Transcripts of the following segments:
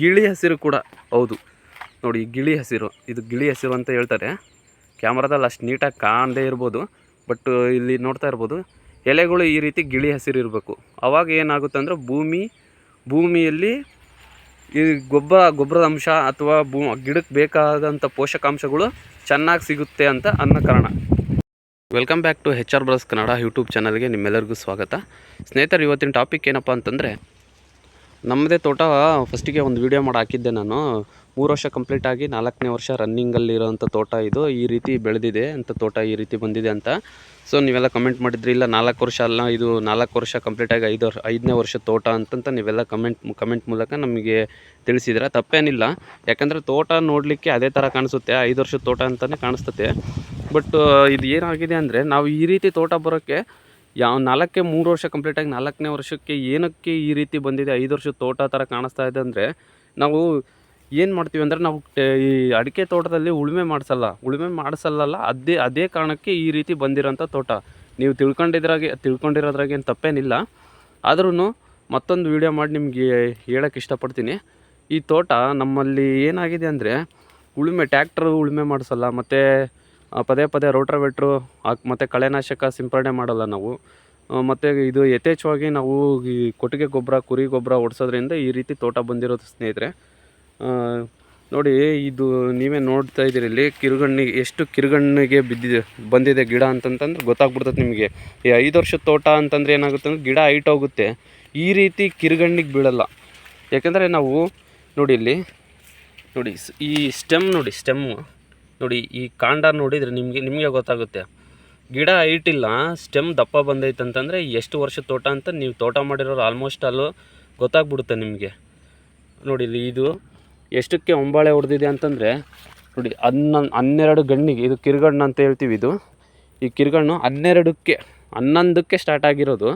ಗಿಳಿ ಹಸಿರು ಕೂಡ ಹೌದು. ನೋಡಿ, ಗಿಳಿ ಹಸಿರು. ಇದು ಗಿಳಿ ಹಸಿರು ಅಂತ ಹೇಳ್ತಾರೆ. ಕ್ಯಾಮ್ರಾದಲ್ಲಿ ಅಷ್ಟು ನೀಟಾಗಿ ಕಾಣದೇ ಇರ್ಬೋದು. ಬಟ್, ಇಲ್ಲಿ ನೋಡ್ತಾ ಇರ್ಬೋದು, ಎಲೆಗಳು ಈ ರೀತಿ ಗಿಳಿ ಹಸಿರು ಇರಬೇಕು. ಅವಾಗ ಏನಾಗುತ್ತೆ ಅಂದರೆ ಭೂಮಿ, ಭೂಮಿಯಲ್ಲಿ ಈ ಗೊಬ್ಬರ, ಗೊಬ್ಬರದ ಅಂಶ ಅಥವಾ ಭೂ, ಗಿಡಕ್ಕೆ ಬೇಕಾದಂಥ ಪೋಷಕಾಂಶಗಳು ಚೆನ್ನಾಗಿ ಸಿಗುತ್ತೆ ಅಂತ ಅನ್ನೋ ಕಾರಣ. Welcome back to H R bros Kannada YouTube ಚಾನಲ್ಗೆ ನಿಮ್ಮೆಲ್ಲರಿಗೂ ಸ್ವಾಗತ. ಸ್ನೇಹಿತರು, ಇವತ್ತಿನ ಟಾಪಿಕ್ ಏನಪ್ಪ ಅಂತಂದರೆ ನಮ್ಮದೇ ತೋಟ ಫಸ್ಟಿಗೆ ಒಂದು ವಿಡಿಯೋ ಮಾಡಿ ಹಾಕಿದ್ದೆ ನಾನು. ಮೂರು ವರ್ಷ ಕಂಪ್ಲೀಟ್ ಆಗಿ ನಾಲ್ಕನೇ ವರ್ಷ ರನ್ನಿಂಗಲ್ಲಿರೋಂಥ ತೋಟ ಇದು. ಈ ರೀತಿ ಬೆಳೆದಿದೆ ಅಂತ ತೋಟ ಈ ರೀತಿ ಬಂದಿದೆ ಅಂತ. ಸೊ ನೀವೆಲ್ಲ ಕಮೆಂಟ್ ಮಾಡಿದ್ರಿ. ಇಲ್ಲ, ನಾಲ್ಕು ವರ್ಷ ಅಲ್ಲ, ಇದು ನಾಲ್ಕು ವರ್ಷ ಕಂಪ್ಲೀಟ್ ಆಗಿ ಐದು ವರ್ಷ ಐದನೇ ವರ್ಷ ತೋಟ ಅಂತಂತ ನೀವೆಲ್ಲ ಕಮೆಂಟ್ ಕಮೆಂಟ್ ಮೂಲಕ ನಮಗೆ ತಿಳಿಸಿದ್ರೆ? ತಪ್ಪೇನಿಲ್ಲ. ಯಾಕಂದರೆ ತೋಟ ನೋಡಲಿಕ್ಕೆ ಅದೇ ಥರ ಕಾಣಿಸುತ್ತೆ. ಐದು ವರ್ಷದ ತೋಟ ಅಂತಲೇ ಕಾಣಿಸ್ತತೆ ಬಟ್ ಇದು ಏನಾಗಿದೆ ಅಂದರೆ, ನಾವು ಈ ರೀತಿ ತೋಟ ಬರೋಕ್ಕೆ ಯಾವ ನಾಲ್ಕೇ ಮೂರು ವರ್ಷ ಕಂಪ್ಲೀಟ್ ಆಗಿ ನಾಲ್ಕನೇ ವರ್ಷಕ್ಕೆ ಏನಕ್ಕೆ ಈ ರೀತಿ ಬಂದಿದೆ, ಐದು ವರ್ಷದ ತೋಟ ಥರ ಕಾಣಿಸ್ತಾ ಇದೆ ಅಂದರೆ ನಾವು ಏನು ಮಾಡ್ತೀವಿ ಅಂದರೆ ನಾವು ಈ ಅಡಿಕೆ ತೋಟದಲ್ಲಿ ಉಳುಮೆ ಮಾಡಿಸಲ್ಲ ಉಳುಮೆ ಮಾಡಿಸಲ್ಲ ಅದೇ ಅದೇ ಕಾರಣಕ್ಕೆ ಈ ರೀತಿ ಬಂದಿರೋಂಥ ತೋಟ. ನೀವು ತಿಳ್ಕೊಂಡಿದ್ರಾಗೆ, ತಿಳ್ಕೊಂಡಿರೋದ್ರಾಗೆ ಏನು ತಪ್ಪೇನಿಲ್ಲ. ಆದ್ರೂ ಮತ್ತೊಂದು ವೀಡಿಯೋ ಮಾಡಿ ನಿಮಗೆ ಹೇಳೋಕ್ಕೆ ಇಷ್ಟಪಡ್ತೀನಿ. ಈ ತೋಟ ನಮ್ಮಲ್ಲಿ ಏನಾಗಿದೆ ಅಂದರೆ ಉಳುಮೆ ಟ್ಯಾಕ್ಟ್ರ್ ಉಳುಮೆ ಮಾಡಿಸಲ್ಲ, ಮತ್ತು ಪದೇ ಪದೇ ರೋಟ್ರವೆಟ್ರು ವೆಟ್ರು ಮತ್ತು ಕಳೆನಾಶಕ ಸಿಂಪರಣೆ ಮಾಡಲ್ಲ ನಾವು. ಮತ್ತು ಇದು ಯಥೇಚ್ಛವಾಗಿ ನಾವು ಈ ಕೊಟ್ಟಿಗೆ ಗೊಬ್ಬರ, ಕುರಿ ಗೊಬ್ಬರ ಹೊಡ್ಸೋದ್ರಿಂದ ಈ ರೀತಿ ತೋಟ ಬಂದಿರೋದು ಸ್ನೇಹಿತರೆ. ನೋಡಿ, ಇದು ನೀವೇ ನೋಡ್ತಾ ಇದ್ದೀರಿ, ಇಲ್ಲಿ ಕಿರುಗಣ್ಣಿಗೆ ಎಷ್ಟು ಕಿರುಗಣ್ಣಿಗೆ ಬಿದ್ದಿದೆ, ಬಂದಿದೆ ಗಿಡ ಅಂತಂತಂದ್ರೆ ಗೊತ್ತಾಗ್ಬಿಡ್ತದೆ ನಿಮಗೆ. ಈ ಐದು ವರ್ಷದ ತೋಟ ಅಂತಂದ್ರೆ ಏನಾಗುತ್ತೆ ಅಂದ್ರೆ ಗಿಡ ಹೈಟ್ ಹೋಗುತ್ತೆ. ಈ ರೀತಿ ಕಿರುಗಣ್ಣಿಗೆ ಬೀಳಲ್ಲ. ಯಾಕೆಂದರೆ ನಾವು, ನೋಡಿ ಇಲ್ಲಿ, ನೋಡಿ, ಈ ಸ್ಟೆಮ್ ನೋಡಿ, ಸ್ಟೆಮ್ಮು. ನೋಡಿ, ಈ ಕಾಂಡ ನೋಡಿದರೆ ನಿಮಗೆ ನಿಮಗೆ ಗೊತ್ತಾಗುತ್ತೆ. ಗಿಡ ಹೈಟ್ ಇಲ್ಲ ಸ್ಟೆಮ್ ದಪ್ಪ ಬಂದೈತೆ ಅಂತಂದರೆ ಎಷ್ಟು ವರ್ಷ ತೋಟ ಅಂತ ನೀವು ತೋಟ ಮಾಡಿರೋರು ಆಲ್ಮೋಸ್ಟ್ ಅಲ್ಲು ಗೊತ್ತಾಗ್ಬಿಡುತ್ತೆ ನಿಮಗೆ. ನೋಡಿ ಇದು ಎಷ್ಟಕ್ಕೆ ಒಂಬಾಳೆ ಹೊಡೆದಿದೆ ಅಂತಂದರೆ, ನೋಡಿ ಹನ್ನ ಹನ್ನೆರಡು ಗಣ್ಣಿಗೆ ಇದು ಕಿರುಗಣ್ಣು ಅಂತ ಹೇಳ್ತೀವಿ ಇದು. ಈ ಕಿರುಗಣ್ಣು ಹನ್ನೆರಡಕ್ಕೆ, ಹನ್ನೊಂದಕ್ಕೆ ಸ್ಟಾರ್ಟ್ ಆಗಿರೋದು.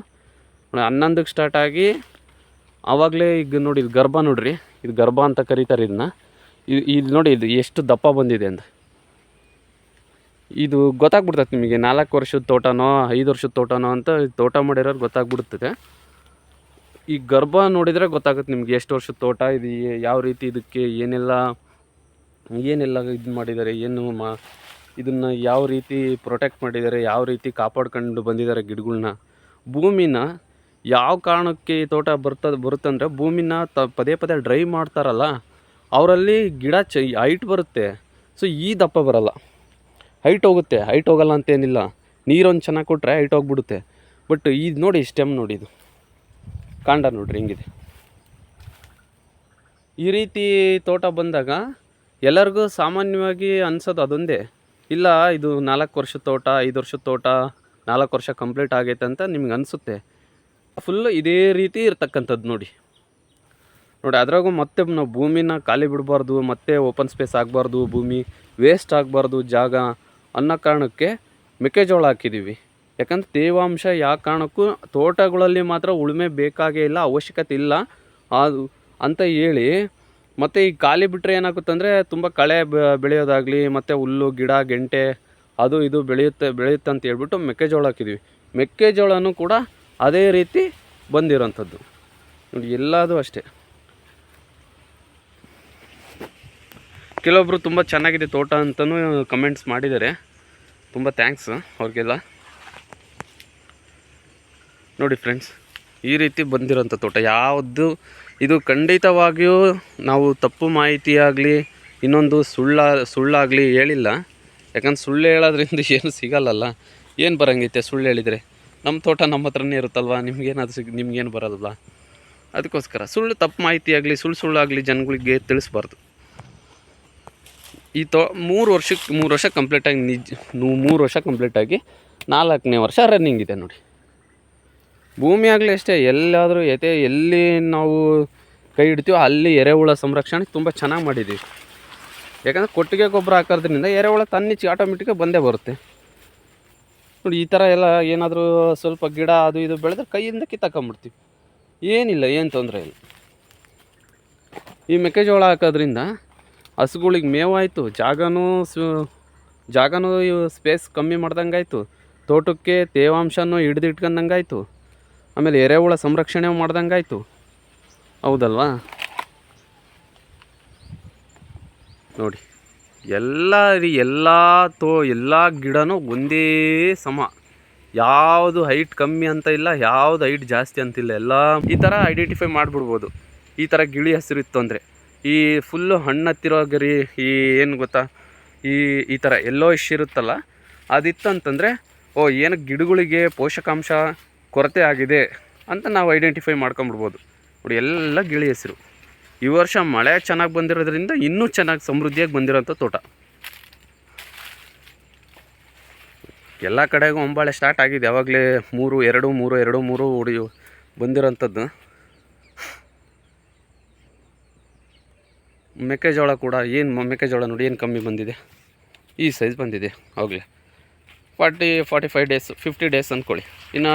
ನೋಡಿ, ಹನ್ನೊಂದಕ್ಕೆ ಸ್ಟಾರ್ಟ್ ಆಗಿ ಆವಾಗಲೇ ಈಗ ನೋಡಿ, ಇದು ಗರ್ಭ ನೋಡ್ರಿ, ಇದು ಗರ್ಭ ಅಂತ ಕರೀತಾರೆ ಇದನ್ನ. ಇದು ಇದು ನೋಡಿ, ಇದು ಎಷ್ಟು ದಪ್ಪ ಬಂದಿದೆ ಅಂತ. ಇದು ಗೊತ್ತಾಗ್ಬಿಡ್ತೈತೆ ನಿಮಗೆ ನಾಲ್ಕು ವರ್ಷದ ತೋಟನೋ ಐದು ವರ್ಷದ ತೋಟನೋ ಅಂತ ತೋಟ ಮಾಡಿರೋರು ಗೊತ್ತಾಗ್ಬಿಡ್ತದೆ. ಈ ಗರ್ಭ ನೋಡಿದರೆ ಗೊತ್ತಾಗುತ್ತೆ ನಿಮಗೆ ಎಷ್ಟು ವರ್ಷದ ತೋಟ ಇದು ಯಾವ ರೀತಿ ಇದಕ್ಕೆ ಏನೆಲ್ಲ ಏನೆಲ್ಲ ಇದು ಮಾಡಿದ್ದಾರೆ, ಏನು ಮಾ ಇದನ್ನು ಯಾವ ರೀತಿ ಪ್ರೊಟೆಕ್ಟ್ ಮಾಡಿದ್ದಾರೆ, ಯಾವ ರೀತಿ ಕಾಪಾಡ್ಕೊಂಡು ಬಂದಿದ್ದಾರೆ ಗಿಡಗಳನ್ನ ಭೂಮಿನ ಯಾವ ಕಾರಣಕ್ಕೆ ಈ ತೋಟ ಬರ್ತದೆ ಬರುತ್ತಂದರೆ ಭೂಮಿನ ತ, ಪದೇ ಪದೇ ಡ್ರೈ ಮಾಡ್ತಾರಲ್ಲ, ಅವರಲ್ಲಿ ಗಿಡ ಚ ಹೈಟ್ ಬರುತ್ತೆ. ಸೊ ಈ ದಪ್ಪ ಬರಲ್ಲ. ಹೈಟ್ ಹೋಗುತ್ತೆ, ಹೈಟ್ ಹೋಗಲ್ಲ ಅಂತೇನಿಲ್ಲ. ನೀರೊಂದು ಚೆನ್ನಾಗಿ ಕೊಟ್ಟರೆ ಹೈಟ್ ಹೋಗ್ಬಿಡುತ್ತೆ. ಬಟ್ ಇದು ನೋಡಿ ಸ್ಟೆಮ್ ನೋಡಿ ಇದು. ಕಾಂಡ ನೋಡಿರಿ ಹಿಂಗಿದೆ. ಈ ರೀತಿ ತೋಟ ಬಂದಾಗ ಎಲ್ಲರಿಗೂ ಸಾಮಾನ್ಯವಾಗಿ ಅನ್ಸೋದು ಅದೊಂದೇ. ಇಲ್ಲ, ಇದು ನಾಲ್ಕು ವರ್ಷದ ತೋಟ, ಐದು ವರ್ಷದ ತೋಟ, ನಾಲ್ಕು ವರ್ಷ ಕಂಪ್ಲೀಟ್ ಆಗೈತೆ ಅಂತ ನಿಮ್ಗೆ ಅನಿಸುತ್ತೆ. ಫುಲ್ಲು ಇದೇ ರೀತಿ ಇರ್ತಕ್ಕಂಥದ್ದು ನೋಡಿ. ನೋಡಿ, ಅದ್ರಾಗೂ ಮತ್ತೆ ನಾವು ಭೂಮಿನ ಖಾಲಿ ಬಿಡಬಾರ್ದು, ಮತ್ತೆ ಓಪನ್ ಸ್ಪೇಸ್ ಆಗಬಾರ್ದು, ಭೂಮಿ ವೇಸ್ಟ್ ಆಗಬಾರ್ದು, ಜಾಗ. ಅನ್ನೋ ಕಾರಣಕ್ಕೆ ಮೆಕ್ಕೆಜೋಳ ಹಾಕಿದ್ದೀವಿ. ಯಾಕಂದ್ರೆ ತೇವಾಂಶ ಯಾವ ಕಾರಣಕ್ಕೂ ತೋಟಗಳಲ್ಲಿ ಮಾತ್ರ ಉಳುಮೆ ಬೇಕಾಗೇ ಇಲ್ಲ, ಅವಶ್ಯಕತೆ ಇಲ್ಲ. ಅದು ಅಂತ ಹೇಳಿ ಮತ್ತು ಈ ಖಾಲಿ ಬಿಟ್ಟರೆ ಏನಾಗುತ್ತೆ ಅಂದರೆ ತುಂಬ ಕಳೆ ಬೆಳೆಯೋದಾಗಲಿ, ಮತ್ತು ಹುಲ್ಲು, ಗಿಡ, ಗೆಂಟೆ ಅದು ಇದು ಬೆಳೆಯುತ್ತೆ ಬೆಳೆಯುತ್ತೆ ಅಂತ ಹೇಳ್ಬಿಟ್ಟು ಮೆಕ್ಕೆಜೋಳ ಹಾಕಿದ್ದೀವಿ. ಮೆಕ್ಕೆಜೋಳನೂ ಕೂಡ ಅದೇ ರೀತಿ ಬಂದಿರೋಂಥದ್ದು. ನೋಡಿ, ಎಲ್ಲದೂ ಅಷ್ಟೇ. ಕೆಲವೊಬ್ಬರು ತುಂಬ ಚೆನ್ನಾಗಿದೆ ತೋಟ ಅಂತಲೂ ಕಮೆಂಟ್ಸ್ ಮಾಡಿದ್ದಾರೆ. ತುಂಬ ಥ್ಯಾಂಕ್ಸ್ ಅವ್ರಿಗೆಲ್ಲ. ನೋಡಿ ಫ್ರೆಂಡ್ಸ್ ಈ ರೀತಿ ಬಂದಿರೋಂಥ ತೋಟ ಯಾವುದು? ಇದು ಖಂಡಿತವಾಗಿಯೂ ನಾವು ತಪ್ಪು ಮಾಹಿತಿ ಆಗಲಿ ಇನ್ನೊಂದು ಸುಳ್ಳ, ಸುಳ್ಳಾಗಲಿ ಹೇಳಿಲ್ಲ. ಯಾಕಂದ್ರೆ ಸುಳ್ಳು ಹೇಳೋದ್ರಿಂದ ಏನು ಸಿಗಲ್ಲಲ್ಲ. ಏನು ಬರೋಂಗೈತೆ ಸುಳ್ಳು ಹೇಳಿದರೆ? ನಮ್ಮ ತೋಟ ನಮ್ಮ ಹತ್ರನೇ ಇರುತ್ತಲ್ವ? ನಿಮ್ಗೇನು ಸಿಗ್, ನಿಮ್ಗೇನು ಬರೋದಲ್ಲ? ಅದಕ್ಕೋಸ್ಕರ ಸುಳ್ಳು ತಪ್ಪು ಮಾಹಿತಿ ಆಗಲಿ ಸುಳ್ಳು ಸುಳ್ಳಾಗಲಿ ಜನಗಳಿಗೆ ತಿಳಿಸ್ಬಾರ್ದು. ಈ ತೊ ಮೂರು ವರ್ಷಕ್ಕೆ ಮೂರು ವರ್ಷ ಕಂಪ್ಲೀಟಾಗಿ ನಿಜ ಮೂರು ವರ್ಷ ಕಂಪ್ಲೀಟಾಗಿ ನಾಲ್ಕನೇ ವರ್ಷ ರನ್ನಿಂಗ್ ಇದೆ ನೋಡಿ. ಭೂಮಿ ಆಗಲಿ ಅಷ್ಟೇ, ಎಲ್ಲಾದರೂ ಯತೆ ಎಲ್ಲಿ ನಾವು ಕೈ ಇಡ್ತೀವೋ ಅಲ್ಲಿ ಎರೆಹುಳ ಸಂರಕ್ಷಣೆ ತುಂಬ ಚೆನ್ನಾಗಿ ಮಾಡಿದ್ದೀವಿ ಯಾಕಂದರೆ ಕೊಟ್ಟಿಗೆ ಗೊಬ್ಬರ ಹಾಕೋದ್ರಿಂದ ಎರೆಹುಳ ತನ್ನಿಚ್ಚಿ ಆಟೋಮೆಟಿಕ್ಕಾಗಿ ಬಂದೇ ಬರುತ್ತೆ. ನೋಡಿ, ಈ ಥರ ಎಲ್ಲ ಏನಾದರೂ ಸ್ವಲ್ಪ ಗಿಡ ಅದು ಇದು ಬೆಳೆದ್ರೆ ಕೈಯಿಂದ ಕಿತ್ತಾಕೊಂಬಿಡ್ತೀವಿ. ಏನಿಲ್ಲ, ಏನು ತೊಂದರೆ ಇಲ್ಲ. ಈ ಮೆಕ್ಕೆಜೋಳ ಹಾಕೋದ್ರಿಂದ ಹಸುಗಳಿಗೆ ಮೇವಾಯಿತು ಜಾಗನೂ ಸು, ಜಾಗನೂ ಸ್ಪೇಸ್ ಕಮ್ಮಿ ಮಾಡ್ದಂಗಾಯಿತು. ತೋಟಕ್ಕೆ ತೇವಾಂಶನೂ ಹಿಡಿದಿಟ್ಕೊಂಡಂಗೆ ಆಯಿತು ಆಮೇಲೆ ಎರೆಹುಳ ಸಂರಕ್ಷಣೆ ಮಾಡ್ದಂಗೆ ಆಯಿತು ಹೌದಲ್ವಾ? ನೋಡಿ, ಎಲ್ಲ ರೀ ಎಲ್ಲ ತೋ, ಎಲ್ಲ ಗಿಡನೂ ಒಂದೇ ಸಮ. ಯಾವುದು ಹೈಟ್ ಕಮ್ಮಿ ಅಂತ ಇಲ್ಲ, ಯಾವುದು ಹೈಟ್ ಜಾಸ್ತಿ ಅಂತಿಲ್ಲ ಎಲ್ಲ ಈ ಥರ ಐಡೆಂಟಿಫೈ ಮಾಡಿಬಿಡ್ಬೋದು. ಈ ಥರ ಗಿಳಿ ಹಸಿರು ಇತ್ತು ಅಂದರೆ. ಈ ಫುಲ್ಲು ಹಣ್ಣು ಹತ್ತಿರೋ ಗರಿ, ಈ ಏನು ಗೊತ್ತಾ? ಈ ಈ ಥರ ಎಲ್ಲೋ ಇಶ್ ಇರುತ್ತಲ್ಲ, ಅದಿತ್ತಂತಂದರೆ, ಓ, ಏನು ಗಿಡಗಳಿಗೆ ಪೋಷಕಾಂಶ ಕೊರತೆ ಆಗಿದೆ ಅಂತ ನಾವು ಐಡೆಂಟಿಫೈ ಮಾಡ್ಕೊಂಬಿಡ್ಬೋದು. ನೋಡಿ, ಎಲ್ಲ ಗಿಳಿ ಹೆಸರು. ಈ ವರ್ಷ ಮಳೆ ಚೆನ್ನಾಗಿ ಬಂದಿರೋದ್ರಿಂದ ಇನ್ನೂ ಚೆನ್ನಾಗಿ ಸಮೃದ್ಧಿಯಾಗಿ ಬಂದಿರೋಂಥ ತೋಟ. ಎಲ್ಲ ಕಡೆಗೂ ಒಂಬಾಳೆ ಸ್ಟಾರ್ಟ್ ಆಗಿದೆ. ಯಾವಾಗಲೇ ಮೂರು, ಎರಡು ಮೂರು ಎರಡು, ಮೂರು ಹೊಡಿಯು ಬಂದಿರೋಂಥದ್ದು. ಮೆಕ್ಕೆಜೋಳ ಕೂಡ ಏನು ಮೆಕ್ಕೆಜೋಳ ನೋಡಿ ಏನು ಕಮ್ಮಿ ಬಂದಿದೆ. ಈ ಸೈಜ್ ಬಂದಿದೆ. ಆಗಲೇ forty forty five days fifty days ಅಂದ್ಕೊಳ್ಳಿ ಇನ್ನು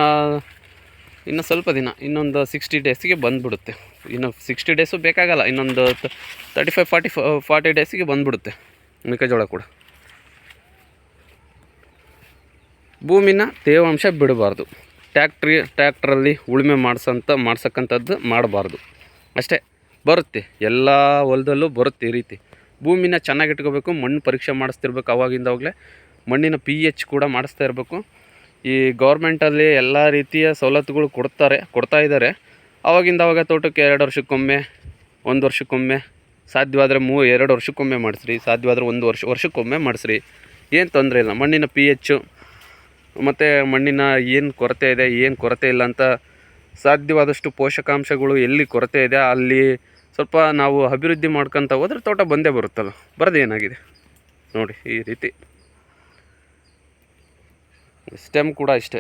ಇನ್ನು ಸ್ವಲ್ಪ ದಿನ, ಇನ್ನೊಂದು ಸಿಕ್ಸ್ಟಿ ಡೇಸಿಗೆ ಬಂದುಬಿಡುತ್ತೆ. ಇನ್ನು ಸಿಕ್ಸ್ಟಿ ಡೇಸು ಬೇಕಾಗಲ್ಲ, ಇನ್ನೊಂದು ತರ್ಟಿ ಫೈವ್ ಫಾರ್ಟಿ ಫಾರ್ಟಿ ಡೇಸಿಗೆ ಬಂದುಬಿಡುತ್ತೆ ಮೆಕ್ಕೆಜೋಳ ಕೂಡ. ಭೂಮಿನ ತೇವಾಂಶ ಬಿಡಬಾರ್ದು. ಟ್ಯಾಕ್ಟ್ರಿ ಟ್ಯಾಕ್ಟ್ರಲ್ಲಿ ಉಳುಮೆ ಮಾಡಿಸಂತ, ಮಾಡ್ಸಕ್ಕಂಥದ್ದು ಮಾಡಬಾರ್ದು. ಅಷ್ಟೇ. ಬರುತ್ತೆ. ಎಲ್ಲ ಹೊಲದಲ್ಲೂ ಬರುತ್ತೆ ಈ ರೀತಿ. ಭೂಮಿನ ಚೆನ್ನಾಗಿ ಇಟ್ಕೋಬೇಕು, ಮಣ್ಣು ಪರೀಕ್ಷೆ ಮಾಡಿಸ್ತಿರ್ಬೇಕು ಅವಾಗಿಂದ ಅವಾಗಲೇ ಮಣ್ಣಿನ ಪಿ ಎಚ್ ಕೂಡ ಮಾಡಿಸ್ತಾ ಇರಬೇಕು. ಈ ಗೌರ್ಮೆಂಟಲ್ಲಿ ಎಲ್ಲ ರೀತಿಯ ಸವಲತ್ತುಗಳು ಕೊಡ್ತಾರೆ, ಕೊಡ್ತಾ ಇದ್ದಾರೆ ಅವಾಗಿಂದ ಅವಾಗ ತೋಟಕ್ಕೆ ಎರಡು ವರ್ಷಕ್ಕೊಮ್ಮೆ, ಒಂದು ವರ್ಷಕ್ಕೊಮ್ಮೆ, ಸಾಧ್ಯವಾದರೆ ಮೂ, ಎರಡು ವರ್ಷಕ್ಕೊಮ್ಮೆ ಮಾಡಿಸ್ರಿ, ಸಾಧ್ಯವಾದರೆ ಒಂದು ವರ್ಷ, ವರ್ಷಕ್ಕೊಮ್ಮೆ ಮಾಡಿಸ್ರಿ. ಏನು ತೊಂದರೆ ಇಲ್ಲ. ಮಣ್ಣಿನ ಪಿ ಎಚ್ಚು ಮತ್ತು ಮಣ್ಣಿನ ಏನು ಕೊರತೆ ಇದೆ, ಏನು ಕೊರತೆ ಇಲ್ಲ ಅಂತ ಸಾಧ್ಯವಾದಷ್ಟು ಪೋಷಕಾಂಶಗಳು ಎಲ್ಲಿ ಕೊರತೆ ಇದೆ, ಅಲ್ಲಿ ಸ್ವಲ್ಪ ನಾವು ಅಭಿವೃದ್ಧಿ ಮಾಡ್ಕೊತ ಹೋದ್ರೆ ತೋಟ ಬಂದೇ ಬರುತ್ತಲ್ಲ. ಬರದು ಏನಾಗಿದೆ? ನೋಡಿ, ಈ ರೀತಿ. ಸ್ಟೆಮ್ ಕೂಡ ಅಷ್ಟೇ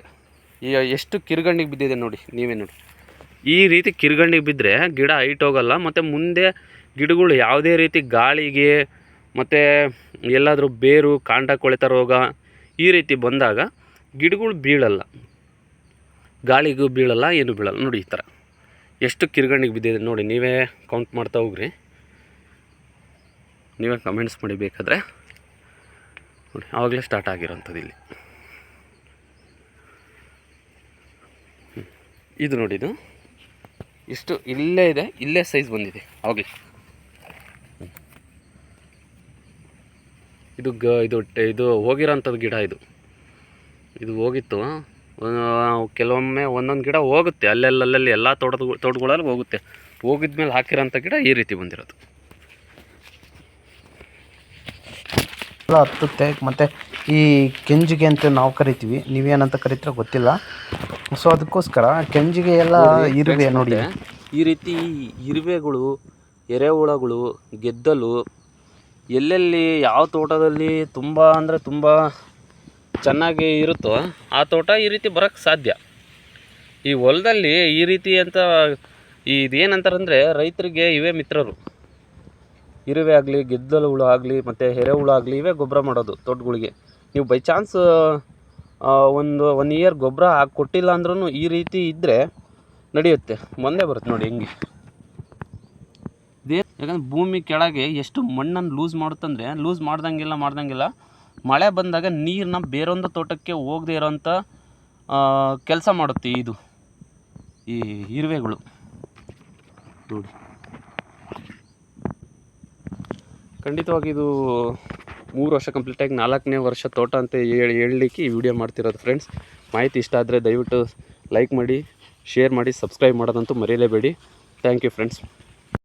ಈ ಎಷ್ಟು ಕಿರ್ಗಣ್ಣಿಗೆ ಬಿದ್ದಿದೆ ನೋಡಿ, ನೀವೇ ನೋಡಿ. ಈ ರೀತಿ ಕಿರ್ಗಣ್ಣಿಗೆ ಬಿದ್ದರೆ ಗಿಡ ಹೈಟ್ ಹೋಗಲ್ಲ, ಮತ್ತು ಮುಂದೆ ಗಿಡಗಳು ಯಾವುದೇ ರೀತಿ ಗಾಳಿಗೆ, ಮತ್ತು ಎಲ್ಲಾದರೂ ಬೇರು, ಕಾಂಡ ಕೊಳೆತ ರೋಗ ಈ ರೀತಿ ಬಂದಾಗ ಗಿಡಗಳು ಬೀಳಲ್ಲ. ಗಾಳಿಗೂ ಬೀಳಲ್ಲ, ಏನು ಬೀಳಲ್ಲ. ನೋಡಿ ಈ ಥರ. ಎಷ್ಟು ಕಿರ್ಗಣ್ಣಿಗೆ ಬಿದ್ದಿದೆ ನೋಡಿ, ನೀವೇ ಕೌಂಟ್ ಮಾಡ್ತಾ ಹೋಗ್ರಿ. ನೀವೇ ಕಮೆಂಟ್ಸ್ ಮಾಡಿ ಬೇಕಾದರೆ. ನೋಡಿ, ಆವಾಗಲೇ ಸ್ಟಾರ್ಟ್ ಆಗಿರೋಂಥದ್ದು ಇಲ್ಲಿ. ಇದು ನೋಡಿ ಇದು. ಇಷ್ಟು ಇಲ್ಲೇ ಇದೆ, ಇಲ್ಲೇ ಸೈಜ್ ಬಂದಿದೆ, ಆವಾಗಲೇ. ಇದು ಗ, ಇದು ಇದು ಹೋಗಿರೋಂಥದ್ದು ಗಿಡ ಇದು. ಇದು ಹೋಗಿತ್ತು. ಕೆಲವೊಮ್ಮೆ ಒಂದೊಂದು ಗಿಡ ಹೋಗುತ್ತೆ. ಅಲ್ಲೆಲ್ಲಲ್ಲಿ ಎಲ್ಲ ತೋಟದ ತೋಟಗಳಲ್ಲಿ ಹೋಗುತ್ತೆ. ಹೋಗಿದ್ಮೇಲೆ ಹಾಕಿರೋಂಥ ಗಿಡ ಈ ರೀತಿ ಬಂದಿರೋದು. ಎಲ್ಲ ಹತ್ತುತ್ತೆ. ಮತ್ತು ಈ ಕೆಂಜಿಗೆ ಅಂತ ನಾವು ಕರಿತೀವಿ. ನೀವೇನಂತ ಕರಿತೀರ ಗೊತ್ತಿಲ್ಲ. ಸೊ ಅದಕ್ಕೋಸ್ಕರ ಕೆಂಜಿಗೆ ಎಲ್ಲ ಇರುವೆ ನೋಡಿ. ಈ ರೀತಿ ಇರುವೆಗಳು ಎರೆಹುಳಗಳು ಗೆದ್ದಲು ಎಲ್ಲೆಲ್ಲಿ ಯಾವ ತೋಟದಲ್ಲಿ ತುಂಬ ಅಂದರೆ ತುಂಬ ಚೆನ್ನಾಗಿ ಇರುತ್ತೋ ಆ ತೋಟ ಈ ರೀತಿ ಬರೋಕ್ಕೆ ಸಾಧ್ಯ. ಈ ಹೊಲದಲ್ಲಿ ಈ ರೀತಿ ಅಂತ ಇದೇನಂತಾರಂದರೆ ರೈತರಿಗೆ ಇವೇ ಮಿತ್ರರು. ಇರುವೆ ಆಗಲಿ, ಗೆದ್ದಲು ಹುಳು ಆಗಲಿ, ಮತ್ತು ಎರೆಹುಳು ಆಗಲಿ ಇವೇ ಗೊಬ್ಬರ ಮಾಡೋದು ತೋಟಗಳಿಗೆ. ನೀವು ಬೈ ಚಾನ್ಸ್ ಒಂದು ಒನ್ ಇಯರ್ ಗೊಬ್ಬರ ಹಾಕಿ ಕೊಟ್ಟಿಲ್ಲ ಅಂದ್ರೂ ಈ ರೀತಿ ಇದ್ದರೆ ನಡೆಯುತ್ತೆ. ಮೊನ್ನೆ ಬರುತ್ತೆ ನೋಡಿ ಹೆಂಗೆ. ಯಾಕಂದ್ರೆ ಭೂಮಿ ಕೆಳಗೆ ಎಷ್ಟು ಮಣ್ಣನ್ನು ಲೂಸ್ ಮಾಡುತ್ತಂದರೆ ಲೂಸ್ ಮಾಡ್ದಂಗೆಲ್ಲ ಮಾಡ್ದಂಗೆಲ್ಲ ಮಳೆ ಬಂದಾಗ ನೀರನ್ನ ಬೇರೊಂದು ತೋಟಕ್ಕೆ ಹೋಗದೆ ಇರೋಂಥ ಕೆಲಸ ಮಾಡುತ್ತೆ ಇದು, ಈ ಇರುವೆಗಳು. ನೋಡಿ. ಖಂಡಿತವಾಗಿ ಇದು ಮೂರು ವರ್ಷ ಕಂಪ್ಲೀಟಾಗಿ ನಾಲ್ಕನೇ ವರ್ಷ ತೋಟ ಅಂತ ಹೇಳಿ ಹೇಳಲಿಕ್ಕೆ ಈ ವಿಡಿಯೋ ಮಾಡ್ತಿರೋದು ಫ್ರೆಂಡ್ಸ್ ಮಾಹಿತಿ ಇಷ್ಟ ಆದರೆ ದಯವಿಟ್ಟು ಲೈಕ್ ಮಾಡಿ ಶೇರ್ ಮಾಡಿ ಸಬ್ಸ್ಕ್ರೈಬ್ ಮಾಡೋದಂತೂ ಮರೆಯಲೇಬೇಡಿ. Thank you friends